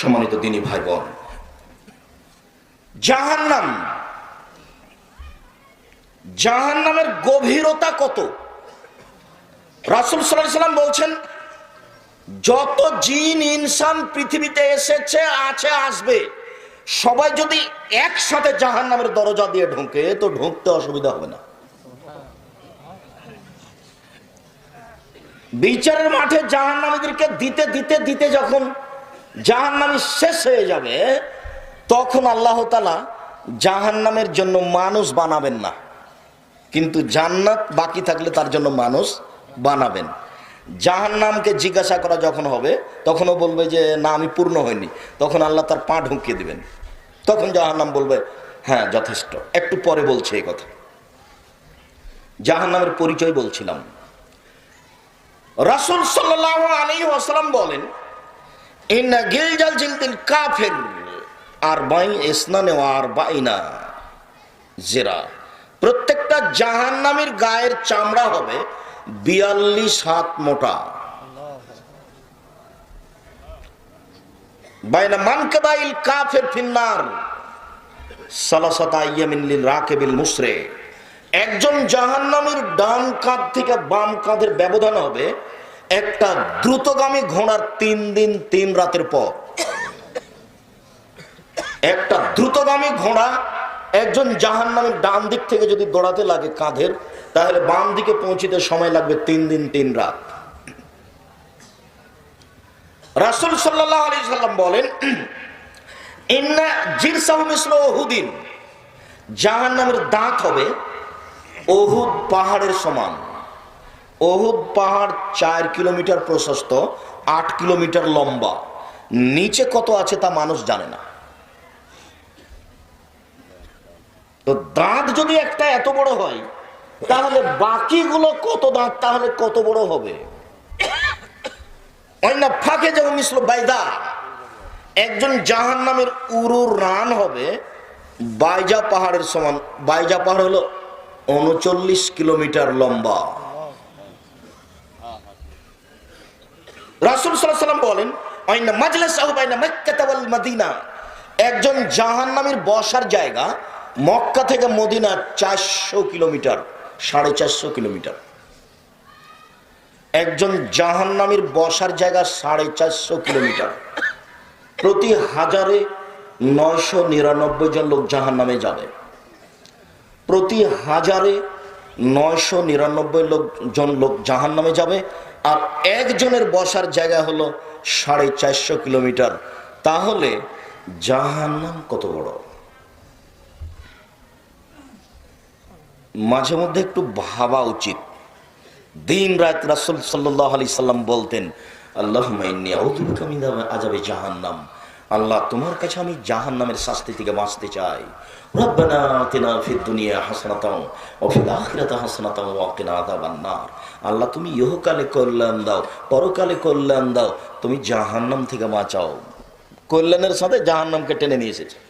সম্মানিত দিনী ভাই বোন জাহান্নাম, জাহান্নামের গভীরতা কত? রাসুল সাল্লাম বলছেন, যত জিন ইনসান পৃথিবীতে এসেছে, আছে, আসবে, সবাই যদি একসাথে জাহান্নামের দরজা দিয়ে ঢুকে, তো ঢুকতে অসুবিধা হবে না। বিচারের মাঠে জাহান্নামীদেরকে দিতে দিতে দিতে যখন জাহান্নামী শেষ হয়ে যাবে, তখন আল্লাহ তালা জাহান্নামের জন্য মানুষ বানাবেন না। কিন্তু জান্নাত বাকি থাকলে তার জন্য মানুষ বানাবেন। জাহান্নামকে জিজ্ঞাসা করা যখন হবে, তখনও বলবে যে, না, আমি পূর্ণ হইনি। তখন আল্লাহ তার পা ঢুকিয়ে দিবেন। তখন জাহান্নাম বলবে হ্যাঁ যথেষ্ট। একটু পরে বলছে এই কথা। জাহান্নামের পরিচয় বলছিলাম। রাসুল সাল্লাহ আলী আসসালাম বলেন ইন্না গিলজাল জেরা। প্রত্যেকটা জাহান্নামীর গায়ের চামড়া হবে বিয়াল্লিশ হাত মোটা। বাইনা মানকাবাইল কাফের ফিন্নার। সালাসাতা ইয়ামিন লিল রাকিবিল মুসরে। একজন জাহান্নামীর ডান কাঁধ থেকে বাম কাঁধের ব্যবধান হবে একটা দ্রুতগামী ঘোড়ার তিন দিন, তিন রাতের পর। একটা দ্রুতগামী ঘোড়া একজন জাহান্নামের ডান দিক থেকে যদি দৌড়াতে লাগে কাঁধের, তাহলে বাম দিকে পৌঁছিতে সময় লাগবে তিন দিন, তিন রাত। রাসুল সাল্লাহ আলি সাল্লাম বলেন, ইন্না জিরসাহ মিসল ওহুদিন জাহান্নামের দাঁত হবে ওহুদ পাহাড়ের সমান। ওহুদ পাহাড় চার কিলোমিটার প্রশস্ত, আট কিলোমিটার লম্বা। নিচে কত আছে তা মানুষ জানে না। তো দাঁত যদি একটা এত বড় হয়, তাহলে বাকিগুলো কত দাঁত, তাহলে কত বড় হবে? অন্য ফাঁকে যেমন মিশল বাইদা, একজন জাহান নামের উরুর রান হবে, বাইজা পাহাড়ের সমান, বাইজা পাহাড় হলো উনচল্লিশ কিলোমিটার লম্বা। রাসুল সাল্লাম বলেন অন্য মাজলাস আহবাইনা বসার জায়গা মক্কা থেকে মদিনা চারশো কিলোমিটার, সাড়ে চারশো কিলোমিটার। একজন জাহান্নামীর বসার জায়গা সাড়ে চারশো কিলোমিটার। প্রতি হাজারে নয়শো নিরানব্বই জন লোক জাহান নামে যাবে। প্রতি হাজারে নয়শো নিরানব্বই লোক জন লোক জাহান নামে যাবে আর একজনের বসার জায়গা হলো সাড়ে চারশো কিলোমিটার। তাহলে জাহান্নাম কত বড়? মাঝে মধ্যে একটু ভাবা উচিত। দিন রাত রাসুল সাল্লাহ আলি সাল্লাম বলতেন আল্লাহ আজাবে জাহান্নাম। আল্লাহ তোমার কাছে আমি জাহান নামের শাস্তি থেকে বাঁচতে চাই। আল্লাহ তুমি ইহকালে কল্যাণ দাও, পরকালে কল্যাণ দাও, তুমি জাহান্নাম থেকে বাঁচাও। কল্যাণের সাথে জাহান্নামকে টেনে নিয়ে এসেছে।